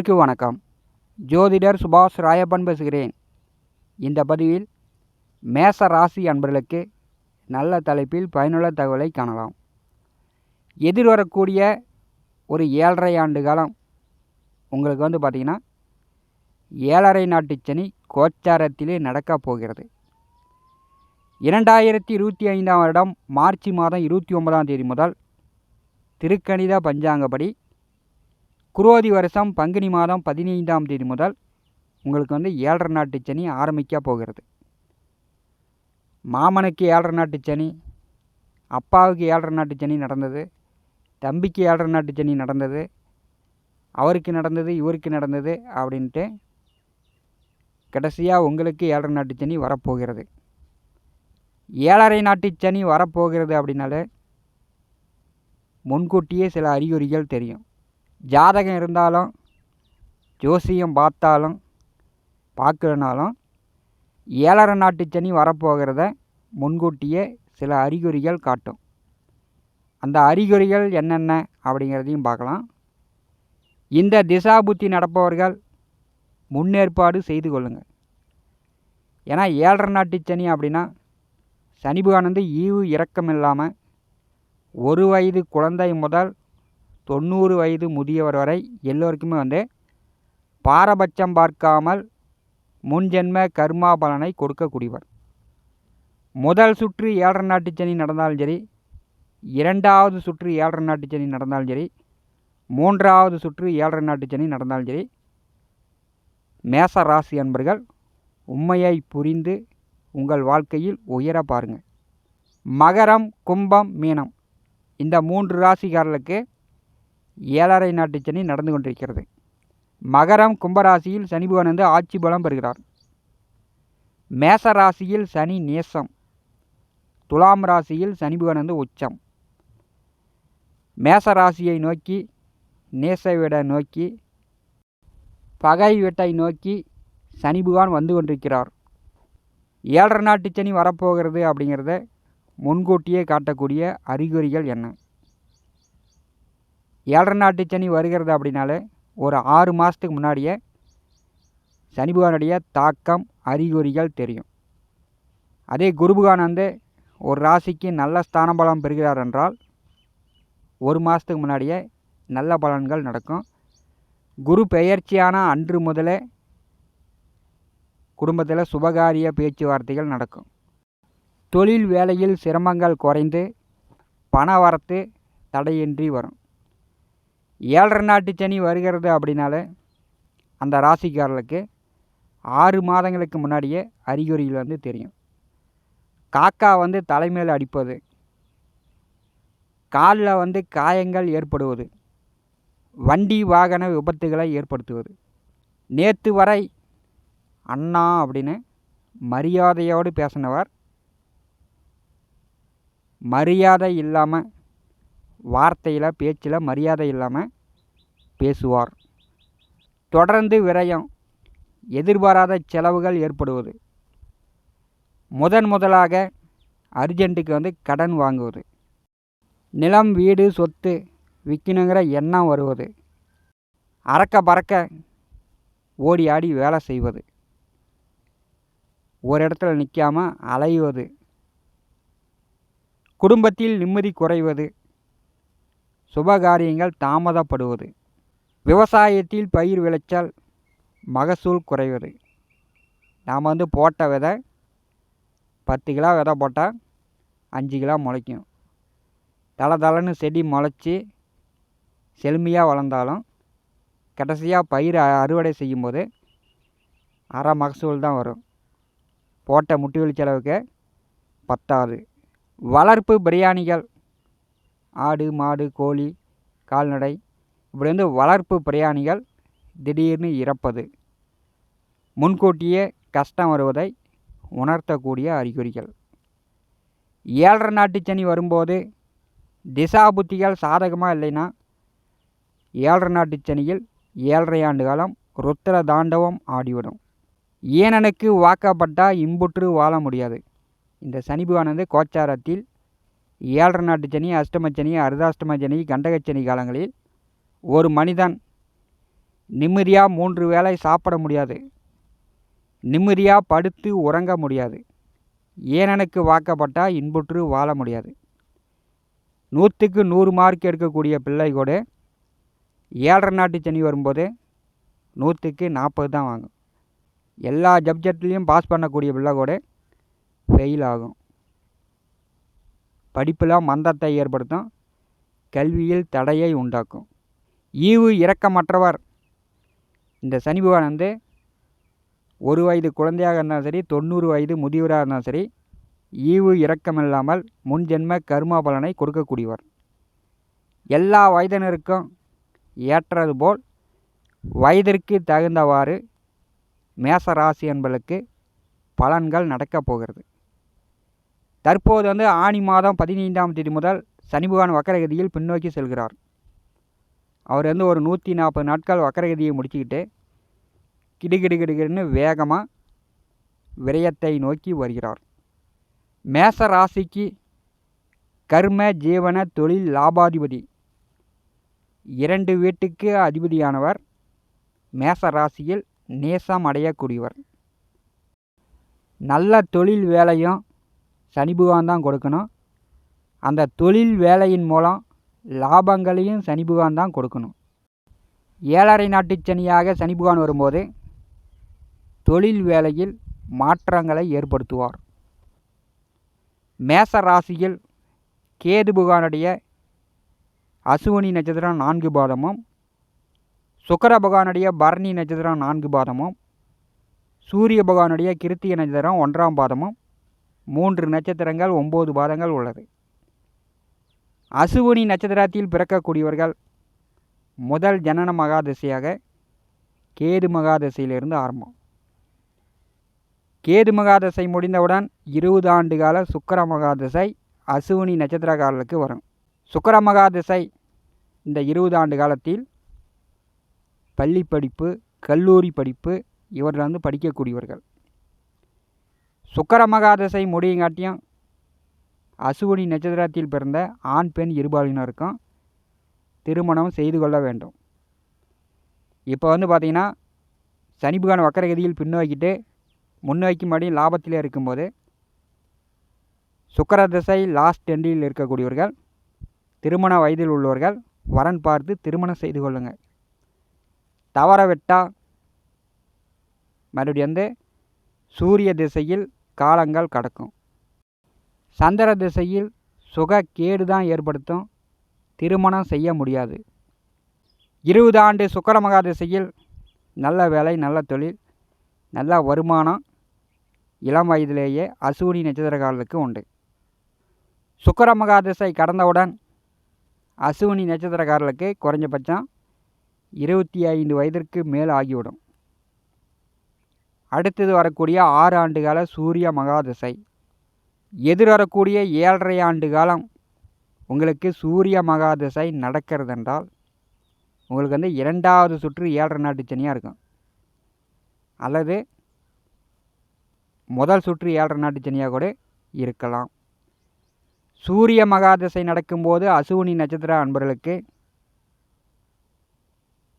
அனைவருக்கும் வணக்கம். ஜோதிடர் சுபாஷ் ராயப்பன் பேசுகிறேன். இந்த பதிவில் மேச ராசி அன்பர்களுக்கு நல்ல தலைப்பில் பயனுள்ள தகவலை காணலாம். எதிர்வரக்கூடிய ஒரு ஏழரை ஆண்டு காலம் உங்களுக்கு வந்து பார்த்திங்கன்னா ஏழரை நாட்டு சனி கோச்சாரத்திலே நடக்கப் போகிறது. இரண்டாயிரத்தி இருபத்தி ஐந்தாம் வருடம் மார்ச் மாதம் இருபத்தி ஒன்பதாம் தேதி முதல் திருக்கணித பஞ்சாங்கப்படி குரோதி வருஷம் பங்குனி மாதம் பதினைந்தாம் தேதி முதல் உங்களுக்கு வந்து ஏழரை நாட்டு சனி ஆரம்பிக்க போகிறது. மாமனுக்கு ஏழரை நாட்டு சனி அப்பாவுக்கு ஏழரை நாட்டு சனி நடந்தது தம்பிக்கு ஏழரை நாட்டு சனி நடந்தது அவருக்கு நடந்தது இவருக்கு நடந்தது அப்படின்ட்டு கடைசியாக உங்களுக்கு ஏழரை நாட்டு சனி வரப்போகிறது. ஏழரை நாட்டு சனி வரப்போகிறது அப்படின்னாலே முன்கூட்டியே சில அறிகுறிகள் தெரியும். ஜாதகம் இருந்தாலும் ஜோசியம் பார்த்தாலும் பார்க்கலனாலும் ஏழரை நாட்டு சனி வரப்போகிறத முன்கூட்டியே சில அறிகுறிகள் காட்டும். அந்த அறிகுறிகள் என்னென்ன அப்படிங்கிறதையும் பார்க்கலாம். இந்த திசா புத்தி நடப்பவர்கள் முன்னேற்பாடு செய்து கொள்ளுங்கள். ஏன்னா ஏழரை நாட்டு சனி அப்படின்னா சனி ஈவு இரக்கம் இல்லாமல் ஒரு வயது குழந்தை முதல் தொண்ணூறு வயது முதியவர் வரை எல்லோருக்குமே வந்து பாரபட்சம் பார்க்காமல் முன்ஜென்ம கர்மா பலனை கொடுக்கக்கூடியவர். முதல் சுற்று ஏழரை நாட்டு சனி நடந்தாலும் சரி இரண்டாவது சுற்று ஏழரை நாட்டு சனி நடந்தாலும் சரி மூன்றாவது சுற்று ஏழரை நாட்டு சனி நடந்தாலும் சரி மேச ராசி அன்பர்கள் உண்மையை புரிந்து உங்கள் வாழ்க்கையில் உயர பாருங்கள். மகரம் கும்பம் மீனம். இந்த மூன்று ராசிக்காரர்களுக்கு ஏழரை நாட்டு சனி நடந்து கொண்டிருக்கிறது. மகரம் கும்பராசியில் சனி பகவான் வந்து ஆட்சி பலம் பெறுகிறார். மேச ராசியில் சனி நேசம். துலாம் ராசியில் சனி பகவான் வந்து உச்சம். மேச ராசியை நோக்கி நேச வீடை நோக்கி பகை வீட்டை நோக்கி சனி பகவான் வந்து கொண்டிருக்கிறார். ஏழரை நாட்டு சனி வரப்போகிறது அப்படிங்கிறத முன்கூட்டியே காட்டக்கூடிய அறிகுறிகள் என்ன? ஏழரை நாட்டு சனி வருகிறது அப்படின்னாலே ஒரு ஆறு மாதத்துக்கு முன்னாடியே சனி பகவானுடைய தாக்கம் அறிகுறிகள் தெரியும். அதே குரு பகவான் வந்து ஒரு ராசிக்கு நல்ல ஸ்தான பலம் பெறுகிறார் என்றால் ஒரு மாதத்துக்கு முன்னாடியே நல்ல பலன்கள் நடக்கும். குரு பெயர்ச்சியான அன்று முதலே குடும்பத்தில் சுபகாரிய பேச்சுவார்த்தைகள் நடக்கும். தொழில் வேலையில் சிரமங்கள் குறைந்து பண வரத்து தடையின்றி வரும். ஏழரை நாட்டு சனி வருகிறது அப்படின்னாலே அந்த ராசிக்காரர்களுக்கு ஆறு மாதங்களுக்கு முன்னாடியே அறிகுறிகள் வந்து தெரியும். காக்கா வந்து தலைமையில் அடிப்பது. காலில் வந்து காயங்கள் ஏற்படுவது. வண்டி வாகன விபத்துகளை ஏற்படுத்துவது. நேற்று வரை அண்ணா அப்படின்னு மரியாதையோடு பேசினவர். மரியாதை இல்லாமல் வார்த்தையில் பேச்சில் மரியாதை இல்லாமல் பேசுவார். தொடர்ந்து விரயம் எதிர்பாராத செலவுகள் ஏற்படுவது. முதன் முதலாக அர்ஜென்ட்டுக்கு வந்து கடன் வாங்குவது. நிலம் வீடு சொத்து விற்கணுங்கிற எண்ணம் வருவது. அறக்க பறக்க ஓடி ஆடி வேலை செய்வது. ஒரு இடத்துல நிற்காமல் அலைவது. குடும்பத்தில் நிம்மதி குறைவது. சுபகாரியங்கள் தாமதப்படுவது. விவசாயத்தில் பயிர் விளைச்சல் மகசூல் குறைவது. நாம் வந்து போட்ட விதை பத்து கிலோ விதை போட்டால் அஞ்சு கிலோ முளைக்கும். தள தளன்னு செடி முளைச்சி செழுமையாக வளர்ந்தாலும் கடைசியாக பயிர் அறுவடை செய்யும்போது அரை மகசூல் தான் வரும். போட்ட முட்டுவெளி செலவுக்கு பத்தாது. வளர்ப்பு பிரியாணிகள் ஆடு மாடு கோழி கால்நடை இப்படி வந்து வளர்ப்பு பிரயாணிகள் திடீர்னு இறப்பது. முன்கூட்டியே கஷ்டம் வருவதை உணர்த்தக்கூடிய அறிகுறிகள். ஏழரை நாட்டு சனி வரும்போது திசா புத்திகள் சாதகமாக இல்லைன்னா ஏழரை நாட்டு சனியில் ஏழரை ஆண்டு காலம் ருத்திர தாண்டவம் ஆடிவிடும். ஏனனுக்கு வாக்கப்பட்டால் இம்புற்று வாழ முடியாது. இந்த சனிபுவானது கோச்சாரத்தில் ஏழரை நாட்டு சனி அஷ்டமச்சனி சனி சனி கண்டகச்சனி காலங்களில் ஒரு மனிதன் நிம்மதியாக மூன்று வேளை சாப்பிட முடியாது. நிம்மதியாக படுத்து உறங்க முடியாது. ஏனனுக்கு வாக்கப்பட்டால் இன்புற்று வாழ முடியாது. நூற்றுக்கு நூறு மார்க் எடுக்கக்கூடிய பிள்ளை கூட ஏழரை நாட்டு சனி வரும்போது நூற்றுக்கு நாற்பது தான் வாங்கும். எல்லா சப்ஜெக்ட்லேயும் பாஸ் பண்ணக்கூடிய பிள்ளை கூட ஃபெயில் ஆகும். படிப்பில் மந்தத்தை ஏற்படுத்தும் கல்வியில் தடையை உண்டாக்கும். ஈவு இரக்கமற்றவர். இந்த சனி பகவான் வந்து ஒரு வயது குழந்தையாக இருந்தாலும் சரி தொண்ணூறு வயது முதியவராக இருந்தாலும் சரி ஈவு இரக்கமில்லாமல் முன்ஜென்ம கர்மா பலனை கொடுக்கக்கூடியவர். எல்லா வயதினருக்கும் ஏற்றது போல் வயதிற்கு தகுந்தவாறு மேச ராசி என்பதற்கு பலன்கள் நடக்கப் போகிறது. தற்போது வந்து ஆணி மாதம் பதினைந்தாம் தேதி முதல் சனி பகவான் வக்கரகதியில் பின்னோக்கி செல்கிறார். அவர் வந்து ஒரு நூற்றி நாற்பது நாட்கள் வக்கரகதியை முடிச்சுக்கிட்டு கிடுகிடு கிடுகிடுன்னு வேகமாக விரயத்தை நோக்கி வருகிறார். மேச ராசிக்கு கர்ம ஜீவன தொழில் லாபாதிபதி இரண்டு வீட்டுக்கு அதிபதியானவர் மேச ராசியில் நேசம் அடையக்கூடியவர். நல்ல தொழில் வேலையும் சனி பகவான் தான் கொடுக்கணும். அந்த தொழில் வேலையின் மூலம் லாபங்களையும் சனி பகவான் தான் கொடுக்கணும். ஏழரை நாட்டு சனியாக சனி பகவான் வரும்போது தொழில் வேலையில் மாற்றங்களை ஏற்படுத்துவார். மேச ராசியில் கேது பகவானுடைய அசுவனி நட்சத்திரம் நான்கு பாதமும் சுக்கர பகவானுடைய பரணி நட்சத்திரம் நான்கு பாதமும் சூரிய பகவானுடைய கிருத்திய நட்சத்திரம் ஒன்றாம் பாதமும் மூன்று நட்சத்திரங்கள் ஒம்பது பாதங்கள் உள்ளது. அசுவினி நட்சத்திரத்தில் பிறக்கக்கூடியவர்கள் முதல் ஜனன மகாதசையாக கேது மகாதசையிலிருந்து ஆரம்பம். கேது மகாதசை முடிந்தவுடன் இருபது ஆண்டு கால சுக்கர மகாதசை அசுவினி நட்சத்திரக்காரர்களுக்கு வரும். சுக்கர மகாதசை இந்த இருபது ஆண்டு காலத்தில் பள்ளி படிப்பு கல்லூரி படிப்பு இவர்கள் வந்து படிக்கக்கூடியவர்கள். சுக்கர மகாதசை முடியுங்காட்டியும் அசுவினி நட்சத்திரத்தில் பிறந்த ஆண் பெண் இருபாலினருக்கும் திருமணம் செய்து கொள்ள வேண்டும். இப்போ வந்து பார்த்திங்கன்னா சனி பகவான் வக்கரகதியில் பின்னோக்கிட்டு முன்னோக்கி மறுபடியும் லாபத்தில் இருக்கும்போது சுக்கர திசை லாஸ்ட் எண்டில் இருக்கக்கூடியவர்கள் திருமண வயதில் உள்ளவர்கள் வரன் பார்த்து திருமணம் செய்து கொள்ளுங்கள் தவற விட்டால் மறுபடியும் வந்து சூரிய திசையில் காலங்கள் கடக்கும். சந்திர திசையில் சுக கேடு தான் ஏற்படுத்தும். திருமணம் செய்ய முடியாது. இருபது ஆண்டு சுக்கரமகா திசையில் நல்ல வேலை நல்ல தொழில் நல்ல வருமானம் இளம் வயதிலேயே அசூனி நட்சத்திரக்காரர்களுக்கு உண்டு. சுக்கரமகா திசை கடந்தவுடன் அசுவினி நட்சத்திரக்காரர்களுக்கு குறைஞ்சபட்சம் இருபத்தி ஐந்து வயதிற்கு மேல் ஆகிவிடும். அடுத்தது வரக்கூடிய ஆறு ஆண்டு கால சூரிய எதிர் வரக்கூடிய ஏழரை ஆண்டு காலம் உங்களுக்கு சூரிய மகாதசை நடக்கிறதென்றால் உங்களுக்கு வந்து இரண்டாவது சுற்று ஏழரை நாட்டு சனியாக இருக்கும். அல்லது முதல் சுற்று ஏழரை நாட்டு சனியாக கூட இருக்கலாம். சூரிய மகாதசை நடக்கும்போது அசுவினி நட்சத்திர அன்பர்களுக்கு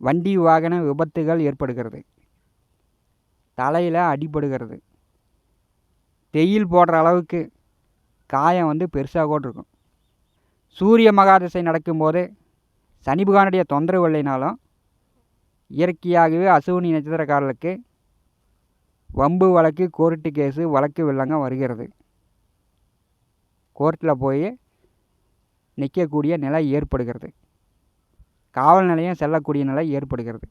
வண்டி வாகன விபத்துகள் ஏற்படுகிறது. தலையில் அடிபடுகிறது. தெயில் போடுற அளவுக்கு காயம் வந்து பெருசாக கூட இருக்கும் சூரிய மகாதிசை நடக்கும்போது சனி பகவானுடைய தொந்தரவு இல்லைனாலும் இயற்கையாகவே அசுவினி நட்சத்திரக்காரர்களுக்கு வம்பு வழக்கு கோர்ட்டு கேஸு வழக்கு வெள்ளங்க வருகிறது. கோர்ட்டில் போய் நிற்கக்கூடிய நிலை ஏற்படுகிறது. காவல் நிலையம் செல்லக்கூடிய நிலை ஏற்படுகிறது.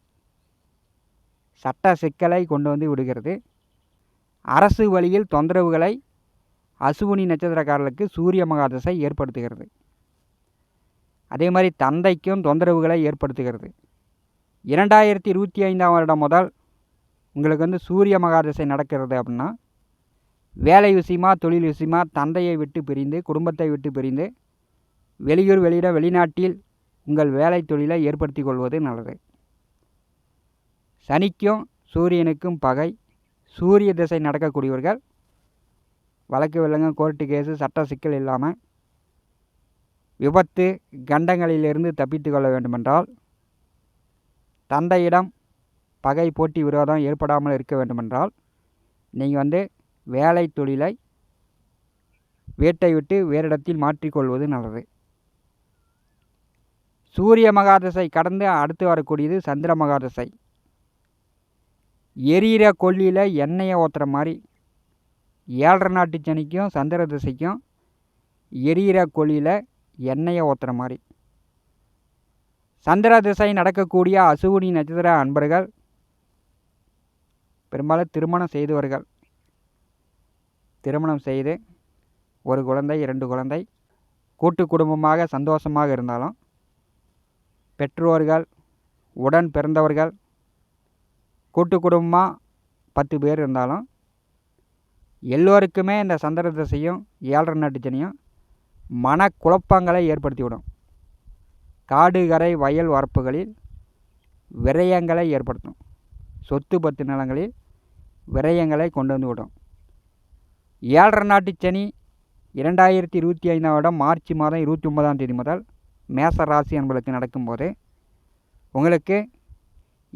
சட்ட சிக்கலை கொண்டு வந்து விடுகிறது. அரசு வழியில் தொந்தரவுகளை அசுவினி நட்சத்திரக்காரர்களுக்கு சூரிய மகாதசை ஏற்படுத்துகிறது. அதே மாதிரி தந்தைக்கும் தொந்தரவுகளை ஏற்படுத்துகிறது. இரண்டாயிரத்தி இருபத்தி ஐந்தாம் வருடம் முதல் உங்களுக்கு வந்து சூரிய மகாதசை நடக்கிறது அப்படின்னா வேலை விஷயமா தொழில் விஷயமா தந்தையை விட்டு பிரிந்து குடும்பத்தை விட்டு பிரிந்து வெளியூர் வெளியிட வெளிநாட்டில் உங்கள் வேலை தொழிலை ஏற்படுத்தி கொள்வது நல்லது. சனிக்கும் சூரியனுக்கும் பகை. சூரிய திசை நடக்கக்கூடியவர்கள் வழக்கு விலங்கு கோர்ட்டு கேஸு சட்ட சிக்கல் இல்லாமல் விபத்து கண்டங்களிலிருந்து தப்பித்து கொள்ள வேண்டுமென்றால் தந்தையிடம் பகை போட்டி விரோதம் ஏற்படாமல் இருக்க வேண்டுமென்றால் நீங்கள் வந்து வேலை தொழிலை வீட்டை விட்டு வேறு இடத்தில் மாற்றிக்கொள்வது நல்லது. சூரிய மகாதசை கடந்து அடுத்து வரக்கூடியது சந்திர மகாதசை எரியிற கொல்லியில் எண்ணெயை ஊற்றுற மாதிரி ஏழரை நாட்டு சனிக்கும் சந்திர திசைக்கும் எரியிற கொல்லியில் எண்ணெயை ஊற்றுற மாதிரி. சந்திர திசை நடக்கக்கூடிய அசுவினி நட்சத்திர அன்பர்கள் பெரும்பாலும் திருமணம் செய்தவர்கள். திருமணம் செய்து ஒரு குழந்தை இரண்டு குழந்தை கூட்டு குடும்பமாக சந்தோஷமாக இருந்தாலும் பெற்றோர்கள் உடன் பிறந்தவர்கள் கூட்டு குடும்பமாக பத்து பேர் இருந்தாலும் எல்லோருக்குமே இந்த சந்திர திசையும் ஏழரை நாட்டு சனியும் மனக்குழப்பங்களை ஏற்படுத்திவிடும். காடு கரை வயல் வரப்புகளில் விரயங்களை ஏற்படுத்தும். சொத்து பத்து நிலங்களில் விரயங்களை கொண்டு வந்து விடும் ஏழரை நாட்டு சனி இரண்டாயிரத்தி இருபத்தி ஐந்தாம் வருடம் மார்ச் மாதம் இருபத்தி ஒன்பதாம் தேதி முதல் மேச ராசி என்பளுக்கு நடக்கும்போது உங்களுக்கு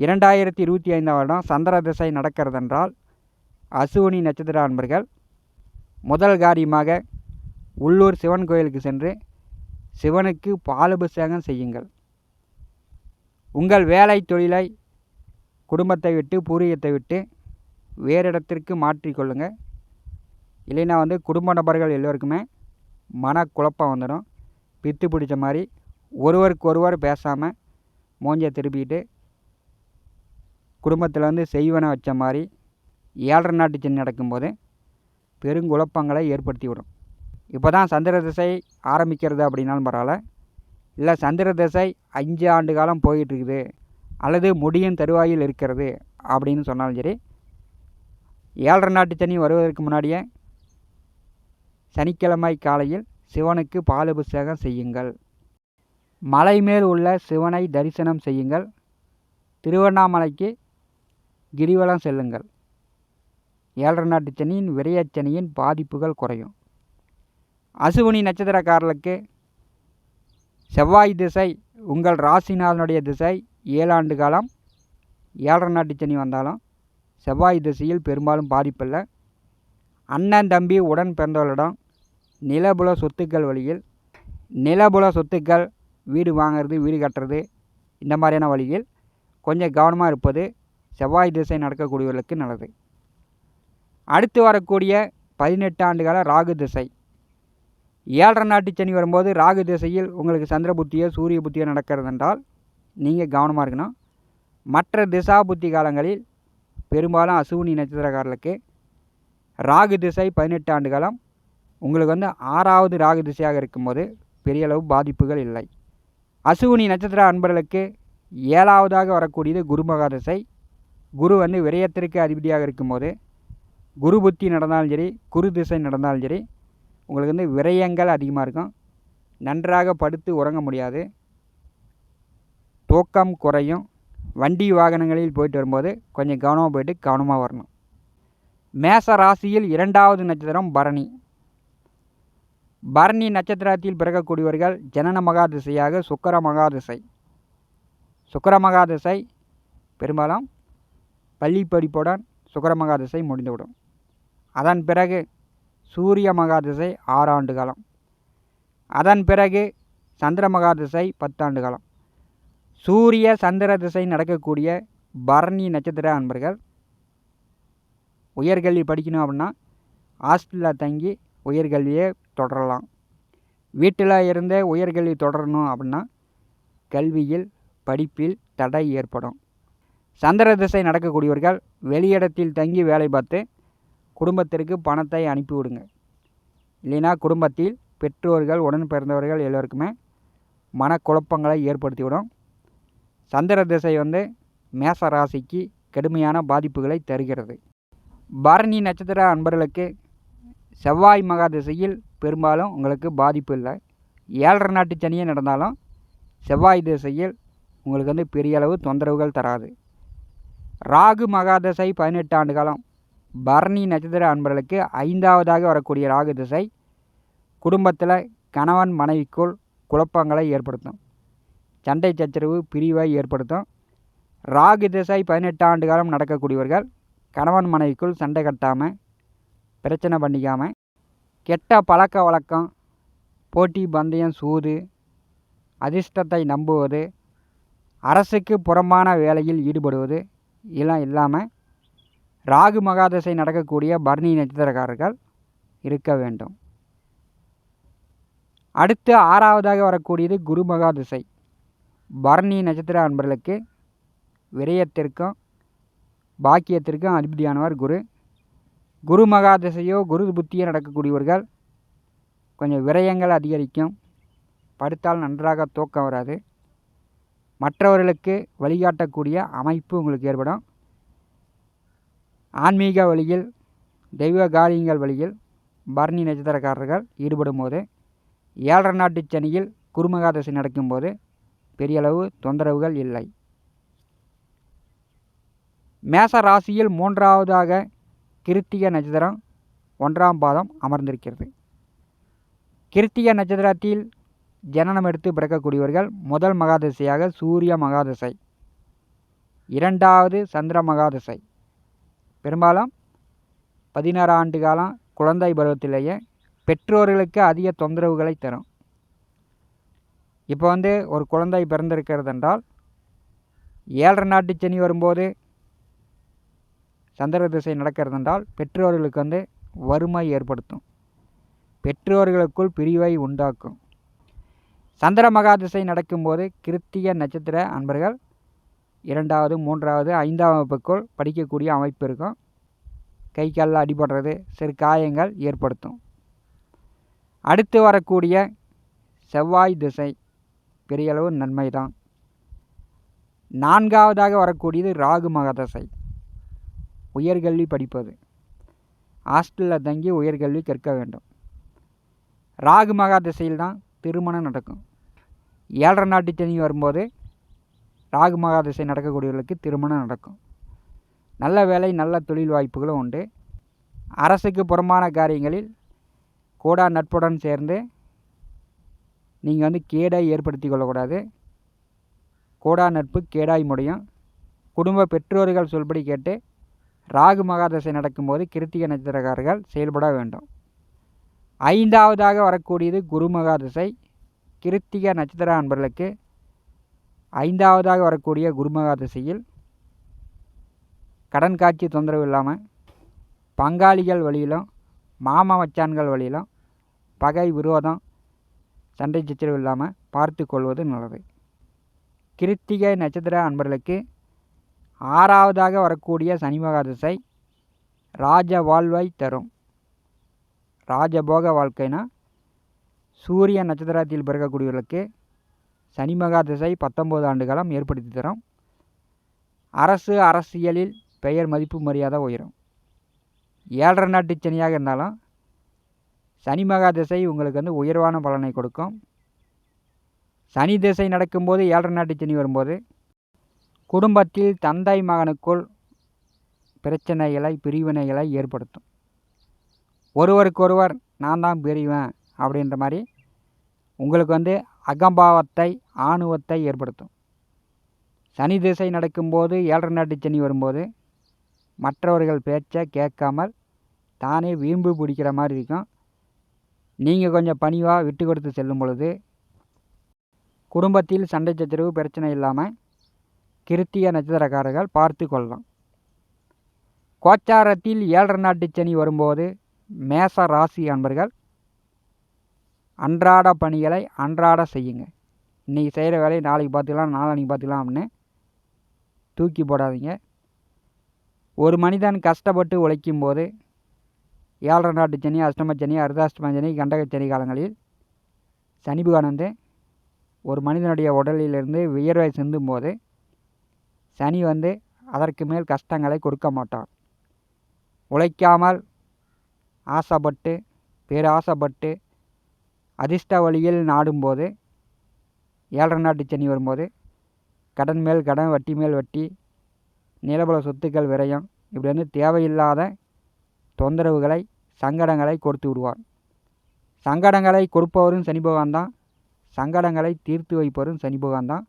இரண்டாயிரத்தி இருபத்தி ஐந்தாம் வருடம் சந்திர திசை நடக்கிறதென்றால் அசுவினி நட்சத்திர அன்பர்கள் முதல் காரியமாக உள்ளூர் சிவன் கோயிலுக்கு சென்று சிவனுக்கு பாலபிஷேகம் செய்யுங்கள். உங்கள் வேலை தொழிலை குடும்பத்தை விட்டு பூரியத்தை விட்டு வேறு இடத்திற்கு மாற்றிக்கொள்ளுங்கள் இல்லைன்னா வந்து குடும்ப நபர்கள் எல்லோருக்குமே மனக்குழப்பம் வந்துடும். பித்து பிடிச்ச மாதிரி ஒருவருக்கு ஒருவர் பேசாமல் மூஞ்சை திருப்பிட்டு குடும்பத்தில் வந்து செய்வனை வச்ச மாதிரி ஏழரை நாட்டு சனி நடக்கும்போது பெருங்குழப்பங்களை ஏற்படுத்தி விடும் இப்போ தான் சந்திர திசை ஆரம்பிக்கிறது அப்படின்னாலும் பரவாயில்ல. இல்லை சந்திர திசை அஞ்சு ஆண்டு காலம் போயிட்டுருக்குது. அல்லது முடியும் தருவாயில் இருக்கிறது அப்படின்னு சொன்னாலும் சரி ஏழரை நாட்டு சனி வருவதற்கு முன்னாடியே சனிக்கிழமை காலையில் சிவனுக்கு பாலபிஷேகம் செய்யுங்கள். மலை மேல் உள்ள சிவனை தரிசனம் செய்யுங்கள். திருவண்ணாமலைக்கு கிரிவலம் செல்லுங்கள். ஏழரை நாட்டு சனியின் விரையச்சனியின் பாதிப்புகள் குறையும். அசுவினி நட்சத்திரக்காரர்களுக்கு செவ்வாய் திசை உங்கள் ராசிநாதனுடைய திசை ஏழாண்டு காலம் ஏழரை நாட்டு சனி வந்தாலும் செவ்வாய் திசையில் பெரும்பாலும் பாதிப்பில்லை. அண்ணன் தம்பி உடன் பிறந்தவர்களிடம் நிலபுல சொத்துக்கள் வழியில் நிலபுல சொத்துக்கள் வீடு வாங்கிறது வீடு கட்டுறது இந்த மாதிரியான வழியில் கொஞ்சம் கவனமாக இருப்பது செவ்வாய் திசை நடக்கக்கூடியவர்களுக்கு நல்லது. அடுத்து வரக்கூடிய பதினெட்டு ஆண்டுகால ராகு திசை. ஏழரை நாட்டு சனி வரும்போது ராகு திசையில் உங்களுக்கு சந்திர புத்தியோ சூரிய புத்தியோ நடக்கிறது என்றால் நீங்கள் கவனமாக இருக்கணும். மற்ற திசா புத்தி காலங்களில் பெரும்பாலும் அசுவினி நட்சத்திரக்காரர்களுக்கு ராகு திசை பதினெட்டு ஆண்டு காலம் உங்களுக்கு வந்து ஆறாவது ராகு திசையாக இருக்கும்போது பெரிய அளவு பாதிப்புகள் இல்லை. அசுவினி நட்சத்திர அன்பர்களுக்கு ஏழாவதாக வரக்கூடியது குருமகா திசை. குரு வந்து விரயத்திற்கு அதிபதியாக இருக்கும்போது குரு புத்தி நடந்தாலும் சரி குரு திசை நடந்தாலும் சரி உங்களுக்கு வந்து விரயங்கள் அதிகமாக இருக்கும். நன்றாக படுத்து உறங்க முடியாது. தூக்கம் குறையும். வண்டி வாகனங்களில் போயிட்டு வரும்போது கொஞ்சம் கவனமாக போயிட்டு கவனமாக வரணும். மேச ராசியில் இரண்டாவது நட்சத்திரம் பரணி. பரணி நட்சத்திரத்தில் பிறக்கக்கூடியவர்கள் ஜனன மகாதிசையாக சுக்கர மகாதிசை சுக்கர மகாதிசை பெரும்பாலும் பள்ளி படிப்புடன் சுக்கர மகாதசை முடிந்துவிடும். அதன் பிறகு சூரிய மகாதிசை ஆறாண்டு காலம். அதன் பிறகு சந்திர மகாதசை பத்தாண்டு காலம். சூரிய சந்திர திசை நடக்கக்கூடிய பரணி நட்சத்திர அன்பர்கள் உயர்கல்வி படிக்கணும் அப்படின்னா ஹாஸ்டலில் தங்கி உயர்கல்வியை தொடரலாம். வீட்டில் இருந்தே உயர்கல்வி தொடரணும் அப்படின்னா கல்வியில் படிப்பில் தடை ஏற்படும். சந்திர திசை நடக்கக்கூடியவர்கள் வெளியிடத்தில் தங்கி வேலை பார்த்து குடும்பத்திற்கு பணத்தை அனுப்பிவிடுங்க. இல்லைன்னா குடும்பத்தில் பெற்றோர்கள் உடன் பிறந்தவர்கள் எல்லோருக்குமே மனக்குழப்பங்களை ஏற்படுத்திவிடும். சந்திர திசை வந்து மேச ராசிக்கு கடுமையான பாதிப்புகளை தருகிறது. பரணி நட்சத்திர அன்பர்களுக்கு செவ்வாய் மகா திசையில் பெரும்பாலும் உங்களுக்கு பாதிப்பு இல்லை. ஏழரை நாட்டு சனியே நடந்தாலும் செவ்வாய் திசையில் உங்களுக்கு வந்து பெரிய அளவு தொந்தரவுகள் தராது. ராகு மகாதசை பதினெட்டு ஆண்டு காலம். பரணி நட்சத்திர அன்பர்களுக்கு ஐந்தாவதாக வரக்கூடிய ராகு திசை குடும்பத்தில் கணவன் மனைவிக்குள் குழப்பங்களை ஏற்படுத்தும். சண்டை சச்சரவு பிரிவை ஏற்படுத்தும். ராகு திசை பதினெட்டு ஆண்டு காலம் நடக்கக்கூடியவர்கள் கணவன் மனைவிக்குள் சண்டை கட்டாமல் பிரச்சனை பண்ணிக்காமல் கெட்ட பழக்க வழக்கம் போட்டி பந்தயம் சூது அதிர்ஷ்டத்தை நம்புவது அரசுக்கு புறம்பான வேலையில் ஈடுபடுவது இதெல்லாம் இல்லாமல் ராகு மகாதசை நடக்கக்கூடிய பரணி நட்சத்திரக்காரர்கள் இருக்க வேண்டும். அடுத்து ஆறாவதாக வரக்கூடியது குரு மகாதிசை. பரணி நட்சத்திர அன்பர்களுக்கு விரயத்திற்கும் பாக்கியத்திற்கும் அதிபதியானவர் குரு. குரு மகாதிசையோ குரு புத்தியோ நடக்கக்கூடியவர்கள் கொஞ்சம் விரயங்கள் அதிகரிக்கும். படுத்தால் நன்றாக தூக்கம் வராது. மற்றவர்களுக்கு வழிகாட்டக்கூடிய அமைப்பு உங்களுக்கு ஏற்படும். ஆன்மீக வழியில் தெய்வ காரியங்கள் வழியில் பரணி நட்சத்திரக்காரர்கள் ஈடுபடும் போது ஏழரை நாட்டு சனியில் குருமகாதசி நடக்கும்போது பெரிய அளவு தொந்தரவுகள் இல்லை. மேச ராசியில் மூன்றாவதாக கிருத்திக நட்சத்திரம் ஒன்றாம் பாதம் அமர்ந்திருக்கிறது. கிருத்திக நட்சத்திரத்தில் ஜனனம் எடுத்து பிறக்கக்கூடியவர்கள் முதல் மகாதசையாக சூரிய மகாதசை. இரண்டாவது சந்திர மகாதசை. பெரும்பாலும் பதினாறு ஆண்டு காலம் குழந்தை பருவத்திலேயே பெற்றோர்களுக்கு அதிக தொந்தரவுகளை தரும். இப்போ வந்து ஒரு குழந்தை பிறந்திருக்கிறது என்றால் ஏழரை நாட்டு சனி வரும்போது சந்திர திசை நடக்கிறது என்றால் பெற்றோர்களுக்கு வந்து வறுமை ஏற்படுத்தும். பெற்றோர்களுக்குள் பிரிவை உண்டாக்கும். சந்திர மகாதிசை நடக்கும்போது கிருத்திய நட்சத்திர அன்பர்கள் இரண்டாவது மூன்றாவது ஐந்தாம் வகுப்புக்குள் படிக்கக்கூடிய அமைப்பு இருக்கும். கை காலில் அடிபடுறது சிறு காயங்கள் ஏற்படுத்தும். அடுத்து வரக்கூடிய செவ்வாய் திசை பெரிய அளவு நன்மை தான் நான்காவதாக வரக்கூடியது ராகு மகதசை உயர்கல்வி படிப்பது. ஹாஸ்டலில் தங்கி உயர்கல்வி கற்க வேண்டும். ராகு மகா திசையில் தான் திருமணம் நடக்கும். ஏழரை நாட்டு சனி வரும்போது ராகு மகாதிசை நடக்கக்கூடியவர்களுக்கு திருமணம் நடக்கும். நல்ல வேலை நல்ல தொழில் வாய்ப்புகளும் உண்டு. அரசுக்கு புறம்பான காரியங்களில் கூடா நட்புடன் சேர்ந்து நீங்கள் வந்து கேடை ஏற்படுத்தி கொள்ளக்கூடாது. கூடா நட்பு கேடாய் முடியும். குடும்ப பெற்றோர்கள் சொல்படி கேட்டு ராகு மகாதசை நடக்கும்போது கிருத்திக நட்சத்திரக்காரர்கள் செயல்பட வேண்டும். ஐந்தாவதாக வரக்கூடியது குருமகா திசை கிருத்திக நட்சத்திர அன்பர்களுக்கு ஐந்தாவதாக வரக்கூடிய குருமகா திசையில் கடன் காட்சி தொந்தரவு இல்லாமல் பங்காளிகள் வழியிலும் மாமா மச்சான்கள் வழியிலும் பகை விரோதம் சண்டை சச்சரவு இல்லாமல் பார்த்து கொள்வது நல்லது. கிருத்திகை நட்சத்திர அன்பர்களுக்கு ஆறாவதாக வரக்கூடிய சனி மகாதசை ராஜ வாழ்வை தரும். ராஜபோக வாழ்க்கைனா சூரிய நட்சத்திரத்தில் பிறக்கக்கூடியவர்களுக்கு சனி மகாதசை பத்தொம்போது ஆண்டு காலம் ஏற்படுத்தி தரும். அரசு அரசியலில் பெயர் மதிப்பு மரியாதை உயரும். ஏழரை நாட்டு சனியாக இருந்தாலும் சனி மகா திசை உங்களுக்கு வந்து உயர்வான பலனை கொடுக்கும். சனி திசை நடக்கும்போது ஏழரை நாட்டு சனி வரும்போது குடும்பத்தில் தந்தை மகனுக்குள் பிரச்சனைகளை பிரிவினைகளை ஏற்படுத்தும். ஒருவருக்கொருவர் நான் தான் பிரிவேன் அப்படின்ற மாதிரி உங்களுக்கு வந்து அகம்பாவத்தை ஆணுவத்தை ஏற்படுத்தும். சனி திசை நடக்கும்போது ஏழரை நாட்டு சனி வரும்போது மற்றவர்கள் பேச்சை கேட்காமல் தானே வீம்பு பிடிக்கிற மாதிரி இருக்கும். நீங்கள் கொஞ்சம் பணிவாக விட்டு கொடுத்து செல்லும் பொழுது குடும்பத்தில் சண்டை சச்சரவு பிரச்சனை இல்லாமல் கிருத்திய நட்சத்திரக்காரர்கள் பார்த்து கொள்ளலாம். கோச்சாரத்தில் ஏழரை நாட்டு சனி வரும்போது மேச ராசி அன்பர்கள் அன்றாட பணிகளை அன்றாட செய்யுங்க. இன்றைக்கி செய்கிற வேலையை நாளைக்கு பார்த்துக்கலாம் நாளைக்கு பார்த்துக்கலாம் அப்படின்னு தூக்கி போடாதீங்க. ஒரு மனிதன் கஷ்டப்பட்டு உழைக்கும் போது ஏழரை நாட்டு சனி அஷ்டம சனி அர்தாஷ்டம சனி கண்டக சனி காலங்களில் சனி பகவான் வந்து ஒரு மனிதனுடைய உடலிலிருந்து வியர்வை சிந்தும் போது சனி வந்து அதற்கு மேல் கஷ்டங்களை கொடுக்க மாட்டான். உழைக்காமல் ஆசைப்பட்டு பேராசைப்பட்டு அதிர்ஷ்ட வழியில் நாடும்போது ஏழரை நாட்டு சனி வரும்போது கடன் மேல் கடன் வட்டி மேல் வட்டி நிலபல சொத்துக்கள் விரயம் இப்படி வந்து தேவையில்லாத தொந்தரவுகளை சங்கடங்களை கொடுத்து விடுவார். சங்கடங்களை கொடுப்பவரும் சனி பகவான் தான். சங்கடங்களை தீர்த்து வைப்பவரும் சனி பகவான் தான்.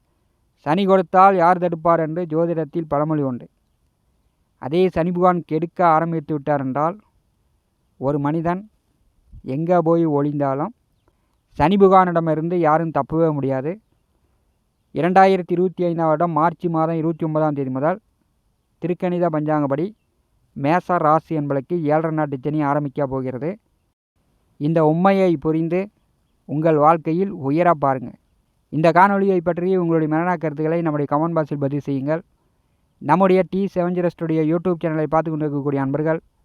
சனி கொடுத்தால் யார் தடுப்பார் என்று ஜோதிடத்தில் பழமொழி உண்டு. அதே சனி பகவான் கெடுக்க ஆரம்பித்து விட்டார் என்றால் ஒரு மனிதன் எங்கே போய் ஒளிந்தாலும் சனி புகானிடமிருந்து யாரும் தப்பவே முடியாது. இரண்டாயிரத்தி இருபத்தி ஐந்தாம் வருடம் மார்ச் மாதம் இருபத்தி ஒன்பதாம் தேதி முதல் திருக்கணித பஞ்சாங்கப்படி மேச ராசி என்பதற்கு ஏழரை நாட்டு சனி ஆரம்பிக்க போகிறது. இந்த உண்மையை புரிந்து உங்கள் வாழ்க்கையில் உயர பாருங்கள் இந்த காணொலியை பற்றி உங்களுடைய மரணா கருத்துக்களை நம்முடைய கமெண்ட் பாக்ஸில் பதிவு செய்யுங்கள். நம்முடைய T seven zero studio YouTube சேனலை பார்த்து கொண்டிருக்கக்கூடிய அன்பர்கள்